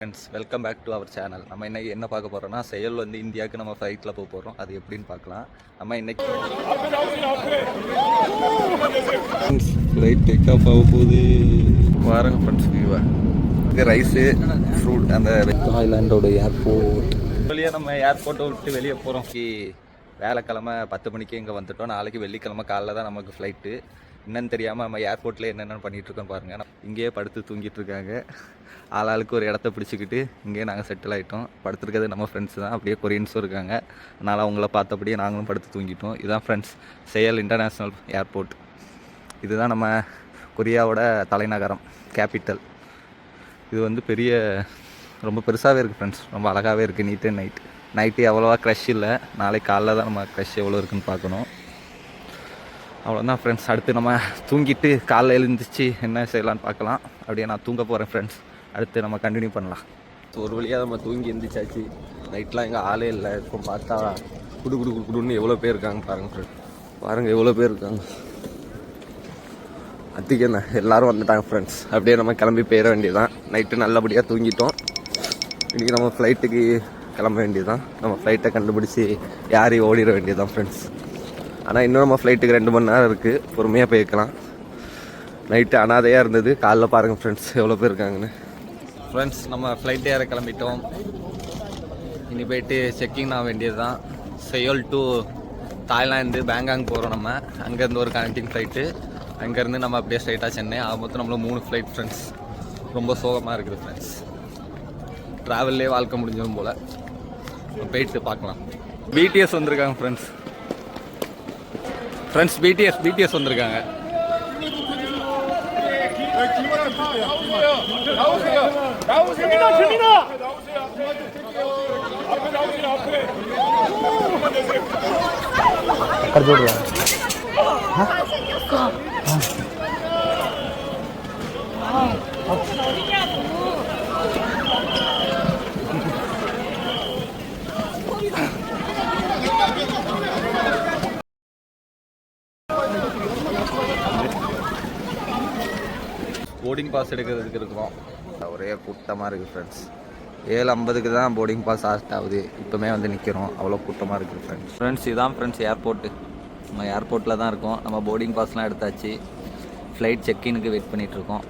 Friends welcome back to our channel நம்ம இன்னைக்கு என்ன பார்க்க போகிறோம்னா செயல் வந்து இந்தியாவுக்கு நம்ம ஃப்ளைட்டில் போக போகிறோம் அது எப்படின்னு பார்க்கலாம். நம்ம இன்னைக்கு ஃப்ளைட் டேக் ஆஃப் ஆக போகுது. பாருங்க ஃப்ரெண்ட்ஸ் வியூவா இது ரைஸு ஃப்ரூட் அந்த தாய்லாண்டோட ஏர்போர்ட் வெளியே நம்ம ஏர்போர்ட்டை விட்டு வெளியே போகிறோம் வேலைக்கிழமை பத்து மணிக்கு இங்கே வந்துட்டோம். நாளைக்கு வெள்ளிக்கிழமை காலைல தான் நமக்கு ஃப்ளைட்டு என்னன்னு தெரியாமல் நம்ம ஏர்போர்ட்டில் என்னென்ன பண்ணிகிட்ருக்கோம் பாருங்கள் இங்கேயே படுத்து தூங்கிட்டு இருக்காங்க ஆளாளுக்கு ஒரு இடத்த பிடிச்சிக்கிட்டு இங்கேயே நாங்கள் செட்டில் ஆகிட்டோம் படுத்துருக்கிறது நம்ம ஃப்ரெண்ட்ஸ் தான். அப்படியே கொரியன்ஸும் இருக்காங்க. அதனால் அவங்கள பார்த்தபடியே நாங்களும் படுத்து தூங்கிட்டோம். இதுதான் ஃப்ரெண்ட்ஸ் செயல் இன்டர்நேஷ்னல் ஏர்போர்ட் இதுதான் நம்ம கொரியாவோட தலைநகரம் கேபிட்டல் இது வந்து பெரிய ரொம்ப பெருசாகவே இருக்குது ஃப்ரெண்ட்ஸ் ரொம்ப அழகாகவே இருக்குது நீட் அண்ட் நைட் நைட்டு எவ்வளோவா க்ரஷ் இல்லை. நாளைக்கு காலைல தான் நம்ம க்ரஷ் எவ்வளோ இருக்குன்னு பார்க்கணும். அவ்வளோதான் ஃப்ரெண்ட்ஸ் அடுத்து நம்ம தூங்கிட்டு காலைல எழுந்துச்சு என்ன செய்யலான்னு பார்க்கலாம். அப்படியே நான் தூங்க போகிறேன் ஃப்ரெண்ட்ஸ் அடுத்து நம்ம கண்டினியூ பண்ணலாம். ஸோ ஒரு வழியாக நம்ம தூங்கி எழுந்திரிச்சாச்சு நைட்லாம் எங்கள் ஆளே இல்லை. இப்போ பார்த்தா குடு குடு குடு குடுன்னு எவ்வளோ பேர் இருக்காங்க பாருங்கள் ஃப்ரெண்ட் பாருங்கள் எவ்வளோ பேர் இருக்காங்க. அதுக்கு என்ன? எல்லாரும் வந்துட்டாங்க ஃப்ரெண்ட்ஸ் அப்படியே நம்ம கிளம்பி போயிட வேண்டியதுதான். நைட்டு நல்லபடியாக தூங்கிட்டோம். இன்றைக்கி நம்ம ஃப்ளைட்டுக்கு கிளம்ப வேண்டியதுதான். நம்ம ஃப்ளைட்டை கண்டுபிடிச்சி யாரையும் ஓடிட வேண்டியதுதான் ஃப்ரெண்ட்ஸ் ஆனால் இன்னும் நம்ம ஃப்ளைட்டுக்கு ரெண்டு மணி நேரம் இருக்குது பொறுமையாக போய்க்கலாம். நைட்டு அனாதையாக இருந்தது. காலைல பாருங்கள் ஃப்ரெண்ட்ஸ் எவ்வளோ பேர் இருக்காங்கன்னு. ஃப்ரெண்ட்ஸ் நம்ம ஃப்ளைட் ஏற கிளம்பிட்டோம். இனி போயிட்டு செக்கிங் ஆக வேண்டியது தான் செயல் டு தாய்லாந்து பேங்காங் போகிறோம் நம்ம. அங்கேருந்து ஒரு கனெக்டிங் ஃப்ளைட்டு அங்கேருந்து நம்ம அப்படியே ஸ்ட்ரைட்டாக சென்னை. ஆக மொத்தம் நம்மளும் மூணு ஃப்ளைட் ஃப்ரெண்ட்ஸ் ரொம்ப சோகமாக இருக்குது ஃப்ரெண்ட்ஸ் ட்ராவல்லே வாழ்க்கை முடிஞ்சதும் போல். போயிட்டு பார்க்கலாம். பிடிஎஸ் வந்திருக்காங்க ஃப்ரெண்ட்ஸ் ஃப்ரெண்ட்ஸ் பிடிஎஸ் பிடிஎஸ் வந்திருக்காங்க कर जोड़ रहा है போர்டிங் பாஸ் எடுக்கிறதுக்கு இருக்கிறோம் ஒரே கூட்டமாக இருக்குது ஃப்ரெண்ட்ஸ் ஏழு ஐம்பதுக்கு தான் போர்டிங் பாஸ் ஸ்டார்ட் ஆகுது. இப்போமே வந்து நிற்கிறோம் அவ்வளோ கூட்டமாக இருக்குது ஃப்ரெண்ட்ஸ் ஃப்ரெண்ட்ஸ் இதான் ஃப்ரெண்ட்ஸ் ஏர்போர்ட்டு நம்ம ஏர்போர்ட்டில் தான் இருக்கோம். நம்ம போர்டிங் பாஸ்லாம் எடுத்தாச்சு. ஃப்ளைட் செக்இனுக்கு வெயிட் பண்ணிகிட்ருக்கோம்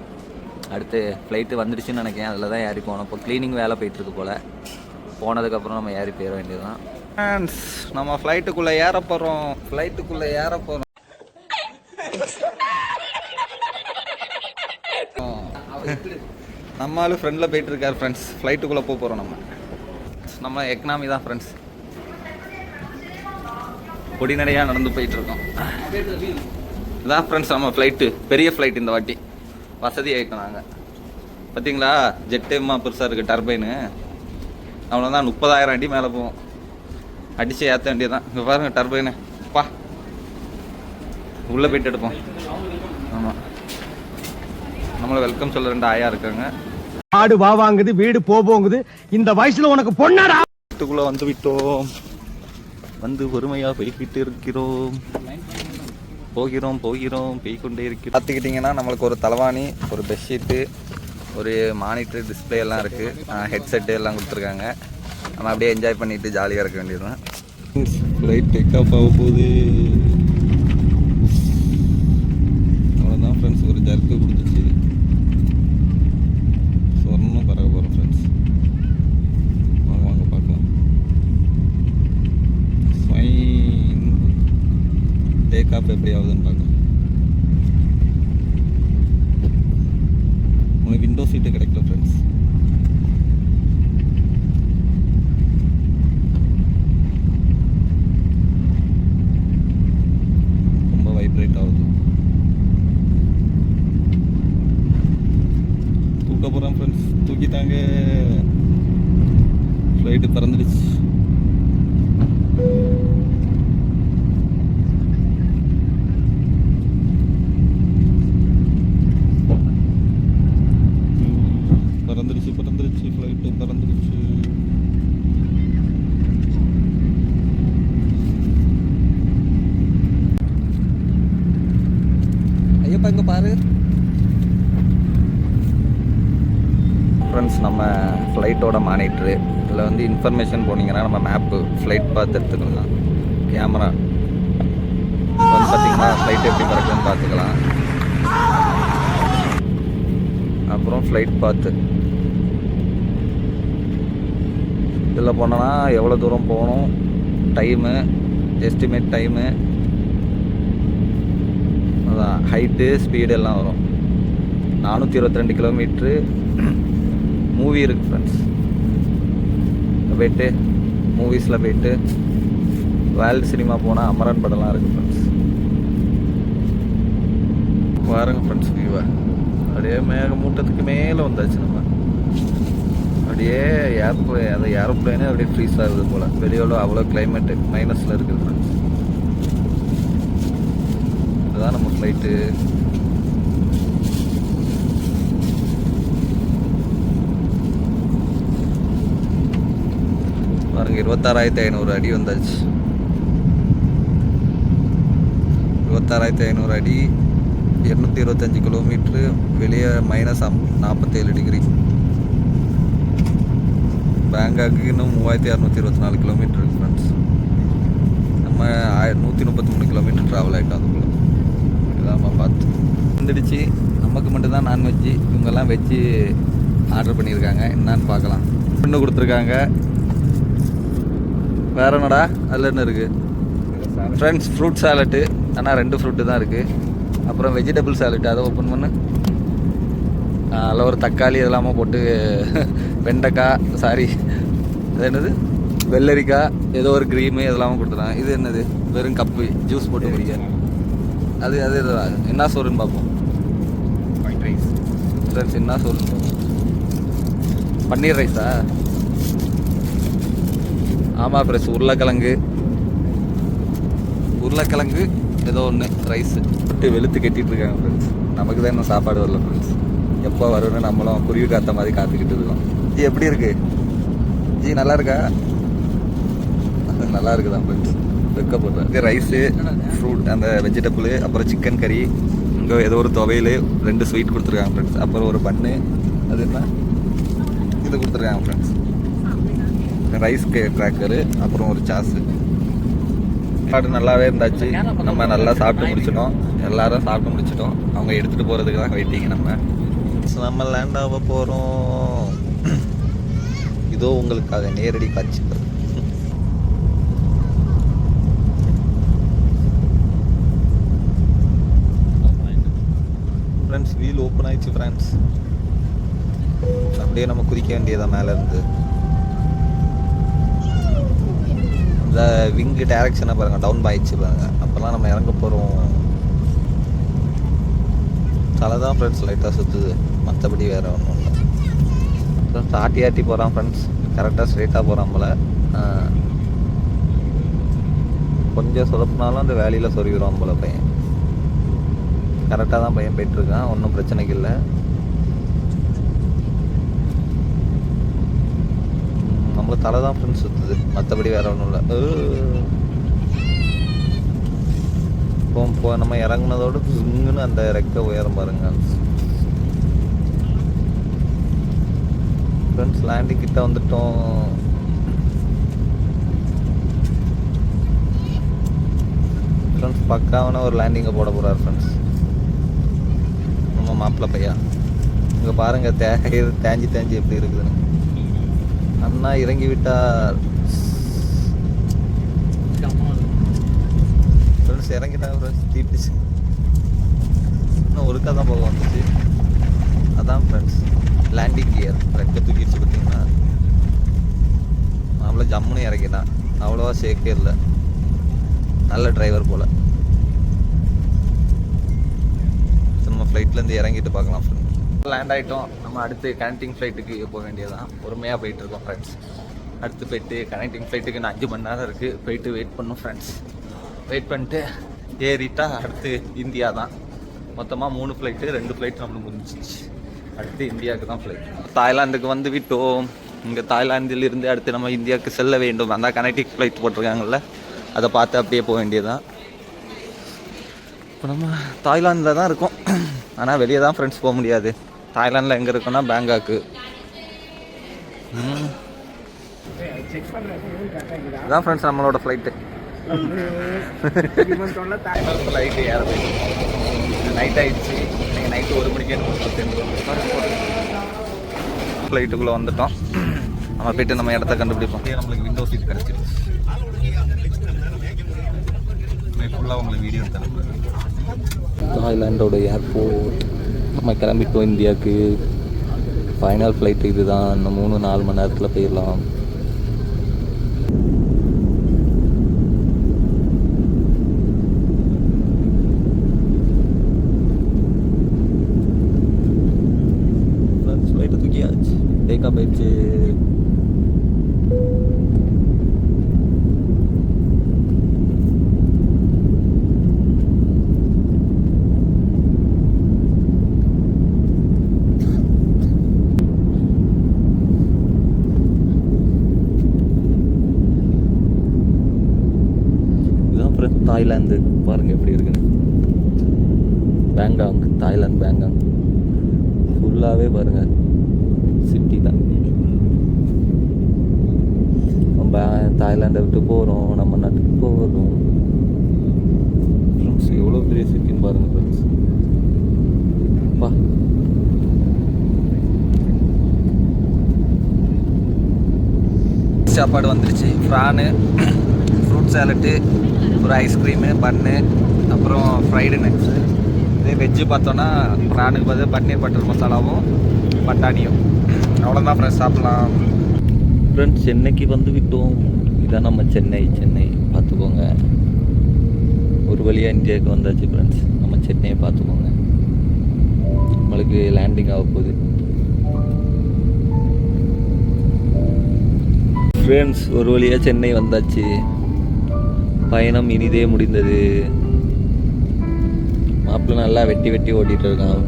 அடுத்து ஃப்ளைட்டு வந்துடுச்சுன்னு நினைக்கிறேன். அதில் தான் ஏறி போகணும் இப்போ க்ளீனிங் வேலை போயிட்டுருக்கு போல். போனதுக்கப்புறம் நம்ம ஏறி போயிட வேண்டியது தான் ஃப்ரெண்ட்ஸ் நம்ம ஃப்ளைட்டுக்குள்ளே ஏற போகிறோம் ஃப்ளைட்டுக்குள்ளே ஏற போகிறோம் நம்ம ஆள் ஃப்ரெண்டில் போயிட்டு ஃப்ரெண்ட்ஸ் ஃப்ளைட்டுக்குள்ளே போக போகிறோம் நம்ம. நம்ம எக்கனாமி தான் ஃப்ரெண்ட்ஸ் கொடிநடையாக நடந்து போயிட்டுருக்கோம். இதான் ஃப்ரெண்ட்ஸ் நம்ம ஃப்ளைட்டு பெரிய ஃப்ளைட் இந்த வாட்டி. வசதி ஆகிட்டோம் நாங்கள் பார்த்தீங்களா ஜெட்டுமா பெருசாக இருக்குது டர்பைனு அவ்வளோதான் முப்பதாயிரம் அடி மேலே போவோம். அடித்து ஏற்ற வேண்டியதான் இங்கே பாருங்கள் டர்பைனு பா. உள்ளே போயிட்டு எடுப்போம். ஆமாம் நம்மளை வெல்கம் சொல்ல ரெண்டு ஆயா இருக்காங்க. ஆடு வா வாங்குது வீடு போ போங்குது இந்த வயசுல உனக்கு பொண்ணாடா? வீட்டுக்குள்ள வந்து விட்டோம். வந்து பொறுமையா போய்கிட்டு இருக்கிறோம். போகிறோம் போகிறோம் போய்க்கொண்டே இருக்கிறோம். பார்த்துக்கிட்டிங்கன்னா நம்மளுக்கு ஒரு தலைவாணி ஒரு பெட்ஷீட்டு ஒரு மானிட்டர் டிஸ்பிளே எல்லாம் இருக்குது ஹெட்செட்டு எல்லாம் கொடுத்துருக்காங்க. நம்ம அப்படியே என்ஜாய் பண்ணிட்டு ஜாலியாக இருக்க வேண்டியதுதான். ஃப்ளைட் டேக் ஆஃப் ஆக போகுது அவ்வளோதான் ஃப்ரெண்ட்ஸ் ஒரு ஜர்க்கு கொடுத்துச்சு சொர்ணம் பறக்க போகிறோம் ஃப்ரெண்ட்ஸ் வாங்க வாங்க பார்க்கலாம் டேக் எப்படி ஆகுதுன்னு பார்க்கலாம். உனக்கு விண்டோ சீட்டு கிடைக்கல ஃப்ரெண்ட்ஸ் ரொம்ப வைப்ரேட் ஆகுது. தூக்க போகிறேன் ஃப்ரெண்ட்ஸ் தூக்கிட்டாங்க ஃப்ளைட்டு பறந்துடுச்சு பறந்துடுச்சு பறந்துடுச்சு ஃப்ளைட்டு பறந்துடுச்சு அங்கே பாரு. ஃப்ரெண்ட்ஸ் நம்ம ஃப்ளைட்டோட மானிட்ரு இதில் வந்து இன்ஃபர்மேஷன் போனீங்கன்னா நம்ம மேப்பு ஃப்ளைட் பார்த்து எடுத்துக்கலாம் கேமரா வந்து பார்த்தீங்கன்னா ஃப்ளைட் எப்படி பறக்குதுன்னு பார்த்துக்கலாம். அப்புறம் ஃப்ளைட் பார்த்து. இதில் போனோன்னா எவ்வளோ தூரம் போகணும்? டைமு எஸ்டிமேட் டைமு அதான் ஹைட்டு ஸ்பீடு எல்லாம் வரும். நானூற்றி இருபத்தி ரெண்டு கிலோமீட்ரு மூவி இருக்கு ஃப்ரெண்ட்ஸ் போயிட்டு மூவிஸில் போயிட்டு வேர்ல்டு சினிமா போனால் அமரன் படம்லாம் இருக்குது ஃப்ரெண்ட்ஸ் பாருங்க ஃப்ரெண்ட்ஸ் வியூவை அப்படியே மேக மூட்டத்துக்கு மேலே வந்தாச்சு நம்ம. அப்படியே ஏர்ப்ளே அந்த ஏரோப்ளேனே அப்படியே ஃப்ரீஸ் ஆகுது போல். வெளியோட அவ்வளோ கிளைமேட்டு மைனஸில் இருக்குது ஃப்ரெண்ட்ஸ் இதுதான் நம்ம ஃப்ளைட்டு பாருங்க இருபத்தாறாயிரத்தி ஐநூறு அடி வந்தாச்சு. இருபத்தாறாயிரத்தி ஐநூறு அடி எண்ணூற்றி இருபத்தஞ்சி கிலோமீட்ரு வெளியே மைனஸ் அம் நாற்பத்தேழு டிகிரி பேங்காக்கு இன்னும் மூவாயிரத்தி அறநூற்றி இருபத்தி நாலு கிலோமீட்டர் இருக்கு ஃப்ரெண்ட்ஸ் நம்ம ஆய நூற்றி முப்பத்தி மூணு கிலோமீட்டர் ட்ராவல் ஆகிட்டோம் அதுக்குள்ளே. இதாம்மா பார்த்து வந்துடுச்சு நமக்கு மட்டும்தான் நான்வெஜ்ஜு இவங்கெல்லாம் வச்சு ஆர்டர் பண்ணியிருக்காங்க. என்னான்னு பார்க்கலாம். பண்ணு கொடுத்துருக்காங்க. வேற என்னடா? அதில் என்ன இருக்குது ஃப்ரெண்ட்ஸ் ஃப்ரூட் சாலட்டு ஆனால் ரெண்டு ஃப்ரூட்டு தான் இருக்குது அப்புறம் வெஜிடபிள் சாலட்டு அதை ஓப்பன் பண்ணு. அதில் ஒரு தக்காளி இதெல்லாமல் போட்டு வெண்டைக்காய் சாரி அது என்னது? வெள்ளரிக்காய் ஏதோ ஒரு க்ரீமு இதெல்லாமல் கொடுத்துருக்காங்க. இது என்னது? வெறும் கப்பு ஜூஸ் போட்டு குடிக்க. அது அது இதுதான். என்ன சோறுன்னு பார்ப்போம். ஒயிட் ரைஸ் ஃப்ரெண்ட்ஸ் என்ன சோறுன்னு பார்ப்போம். பன்னீர் ரைஸா? ஆமாம் ஃப்ரெண்ட்ஸ் உருளைக்கிழங்கு. உருளைக்கிழங்கு ஏதோ ஒன்று ரைஸு விட்டு வெளுத்து கட்டிட்டு இருக்காங்க ஃப்ரெண்ட்ஸ் நமக்கு தான் இன்னும் சாப்பாடு வரல ஃப்ரெண்ட்ஸ் எப்போ வரும்னு நம்மளும் குருவி காத்த மாதிரி காத்துக்கிட்டு இருக்கோம். ஜி எப்படி இருக்கு? ஜி நல்லா இருக்கா? நல்லா இருக்குதான் ஃப்ரெண்ட்ஸ் வெக்கப்படுறேன் ரைஸு ஃப்ரூட் அந்த வெஜிடபிள் அப்புறம் சிக்கன் கறி இங்கே ஏதோ ஒரு துவையல் ரெண்டு ஸ்வீட் கொடுத்துருக்காங்க ஃப்ரெண்ட்ஸ் அப்புறம் ஒரு பன்னு அது என்ன? இது கொடுத்துருக்காங்க ஃப்ரெண்ட்ஸ் ரைஸ் கிராக்கரு அப்புறம் ஒரு சாஸு சாப்பாடு நல்லாவே இருந்தாச்சு. நம்ம நல்லா சாப்பிட்டு முடிச்சிட்டோம். எல்லாரும் சாப்பிட்டு முடிச்சிட்டோம். அவங்க எடுத்துகிட்டு போகிறதுக்கு தான் வெயிட்டிங் நம்ம. நம்ம லேண்ட் ஆக போகிறோம் இதோ உங்களுக்காக நேரடி காட்சி ஃப்ரெண்ட்ஸ் வீல் ஓப்பன் ஆயிடுச்சு ஃப்ரெண்ட்ஸ் அப்படியே நம்ம குதிக்க வேண்டியதான் மேலே இருந்து. இந்த விங்கு டைரக்ஷனை பாருங்கள் டவுன் ஆயிடுச்சு பாருங்கள் அப்போல்லாம் நம்ம இறங்க போகிறோம் தலை தான் ஃப்ரெண்ட்ஸ் லைட்டாக சுற்றுது மற்றபடி வேறு ஒன்றும் இல்லை. ஃப்ரெண்ட்ஸ் ஆட்டி ஆட்டி போகிறான் ஃப்ரெண்ட்ஸ் கரெக்டாக ஸ்ட்ரைட்டாக போகிறான் போல். கொஞ்சம் சொதப்பினாலும் அந்த வேலையில் சொருகிறோம் போல் பையன். கரெக்டாக தான் பையன் போயிட்டுருக்கான். ஒன்றும் பிரச்சனைக்கு இல்லை. ம், நம்மளுக்கு தலை தான் ஃப்ரெண்ட்ஸ் சுற்றுது மற்றபடி வேற ஒன்றும் இல்லை. இப்போ இப்போ நம்ம இறங்குனதோட ஜிங்குன்னு அந்த ரெக்க உயரம் பாருங்க. ஃப்ரெண்ட்ஸ் லேண்டிங் கிட்ட வந்துட்டோம். ஃப்ரெண்ட்ஸ் பக்காவான ஒரு லேண்டிங்கை போட போகிறார் ஃப்ரெண்ட்ஸ் நம்ம மாப்பிள்ளை பையா இங்கே பாருங்க தே தேஞ்சி தேஞ்சி எப்படி இருக்குதுன்னு. அண்ணா இறங்கி விட்டார் ஃப்ரெண்ட்ஸ் இறங்கிட்டாங்க ஃப்ரெண்ட்ஸ் தீப்பிச்சு இன்னும் ஒருக்கா தான் போக வந்துச்சு. அதான் ஃப்ரெண்ட்ஸ் லேண்டிங் கியர் ரெக்கை தூக்கிடுச்சு பார்த்தீங்கன்னா நம்மள ஜம்முன்னு இறங்கிட்டான். அவ்வளோவா ஷேக்கே இல்லை. நல்ல டிரைவர் போல் நம்ம ஃப்ளைட்லேருந்து இறங்கிட்டு பார்க்கலாம் ஃப்ரெண்ட்ஸ் லேண்ட் ஆகிட்டோம் நம்ம அடுத்து கனெக்டிங் ஃப்ளைட்டுக்கு போக வேண்டியதான் பொறுமையாக போயிட்டு இருக்கோம் ஃப்ரெண்ட்ஸ் அடுத்து போயிட்டு கனெக்டிங் ஃப்ளைட்டுக்கு நான் அஞ்சு மணி நேரம் இருக்குது போயிட்டு வெயிட் பண்ணும் ஃப்ரெண்ட்ஸ் வெயிட் பண்ணிட்டு ஏறிட்டா அடுத்து இந்தியா தான் மொத்தமாக மூணு ஃப்ளைட்டு ரெண்டு ஃப்ளைட் நம்மளுக்கு முடிஞ்சிச்சு. அடுத்து இந்தியாவுக்கு தான் ஃப்ளைட் தாய்லாந்துக்கு வந்து விட்டோம். இங்கே தாய்லாந்தில் இருந்து அடுத்து நம்ம இந்தியாவுக்கு செல்ல வேண்டும். அந்த கனெக்டிங் ஃப்ளைட் போட்டிருக்காங்கல்ல அதை பார்த்து அப்படியே போக வேண்டியதுதான். இப்போ நம்ம தாய்லாந்தில் தான் இருக்கோம். ஆனால் வெளியே தான் ஃப்ரெண்ட்ஸ் போக முடியாது. தாய்லாண்டில் எங்கே இருக்குன்னா பேங்காக்கு. இதான் ஃப்ரெண்ட்ஸ் நம்மளோட ஃப்ளைட்டு ஃப்ளைட்டு ஏறது நைட் ஆயிடுச்சு இன்னைக்கு நைட்டு ஒரு மணிக்கு ஃப்ளைட்டுக்குள்ளே வந்துட்டோம். நம்ம போயிட்டு நம்ம இடத்த கண்டுபிடிப்போம். நம்மளுக்கு விண்டோ சீட் கிடச்சிருச்சு. ஃபுல்லாக உங்களுக்கு வீடியோ தரப்போம் தாய்லாண்டோட ஏர்போர்ட் நம்ம கிளம்பிட்டோம் இந்தியாவுக்கு. ஃபைனல் ஃப்ளைட் இதுதான். இன்னும் மூணு நாலு மணி நேரத்தில் போயிடலாம். ஃப்ளைட்டு தூக்கியாச்சு. டேக் ஆஃப் ஆயிடுச்சு இதுதான் ஃப்ரெண்ட்ஸ் தாய்லாந்து பாருங்கள் எப்படி இருக்குன்னு. பேங்காங் தாய்லாந்து பேங்காங் ஃபுல்லாகவே பாருங்கள் சிட்டி தான். நம்ம தாய்லாண்டை விட்டு போகிறோம் நம்ம நாட்டுக்கு போகிறோம் ஃப்ரெண்ட்ஸ் எவ்வளோ பெரிய சிட்டின்னு பாருங்கள் ஃப்ரெண்ட்ஸ் பா. சாப்பாடு வந்துடுச்சு ஃப்ரானு ஃப்ரூட் சாலட்டு ஒரு ஐஸ்கிரீமு பன்னு அப்புறம் ஃப்ரைடு நட்ஸு இதே வெஜ்ஜு பார்த்தோன்னா ப்ரானுக்கு பார்த்து பன்னீர் பட்டர் மசாலாவும் பட்டாணியும். அவ்வளோதான் ஃப்ரெண்ட்ஸ் சாப்பிட்லாம். ஃப்ரெண்ட்ஸ் சென்னைக்கு வந்து விட்டோம். இதான் நம்ம சென்னை சென்னை. பார்த்துக்கோங்க. ஒரு வழியாக இந்தியாவுக்கு வந்தாச்சு ஃப்ரெண்ட்ஸ் நம்ம சென்னையை பார்த்துக்கோங்க. நம்மளுக்கு லேண்டிங் ஆக போகுது. ஃப்ரெண்ட்ஸ் ஒரு வழியாக சென்னை வந்தாச்சு. பயணம் இனிதே முடிந்தது. மாப்பிள்ளை நல்லா வெட்டி வெட்டி ஓட்டிட்டு இருக்கான்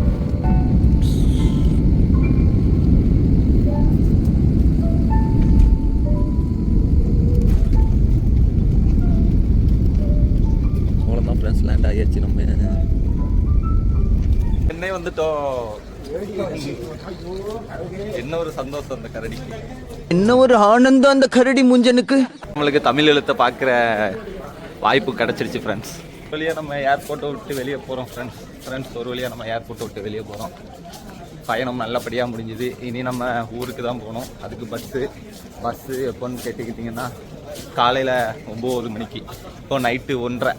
அவ்வளோதான் ஃப்ரெண்ட்ஸ் லேண்ட் ஆகியாச்சு நம்ம. சென்னை வந்துட்டோம். என்ன ஒரு சந்தோஷம் அந்த கரடிக்கு. என்ன ஒரு ஆனந்தம் அந்த கரடி முஞ்சனுக்கு. நம்மளுக்கு தமிழ் எழுத்தை பார்க்குற வாய்ப்பு கிடச்சிருச்சு ஃப்ரெண்ட்ஸ் வெளியே நம்ம ஏர்போர்ட்டை விட்டு வெளியே போகிறோம் ஃப்ரெண்ட்ஸ் ஃப்ரெண்ட்ஸ் ஒரு வழியாக நம்ம ஏர்போர்ட்டை விட்டு வெளியே போகிறோம் பயணம் நல்லபடியாக முடிஞ்சுது. இனி நம்ம ஊருக்கு தான் போகணும். அதுக்கு பஸ்ஸு பஸ்ஸு எப்போன்னு கேட்டுக்கிட்டிங்கன்னா காலையில் ஒம்பது மணிக்கு. இப்போ நைட்டு ஒன்றரை.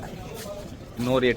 இன்னொரு எட்டு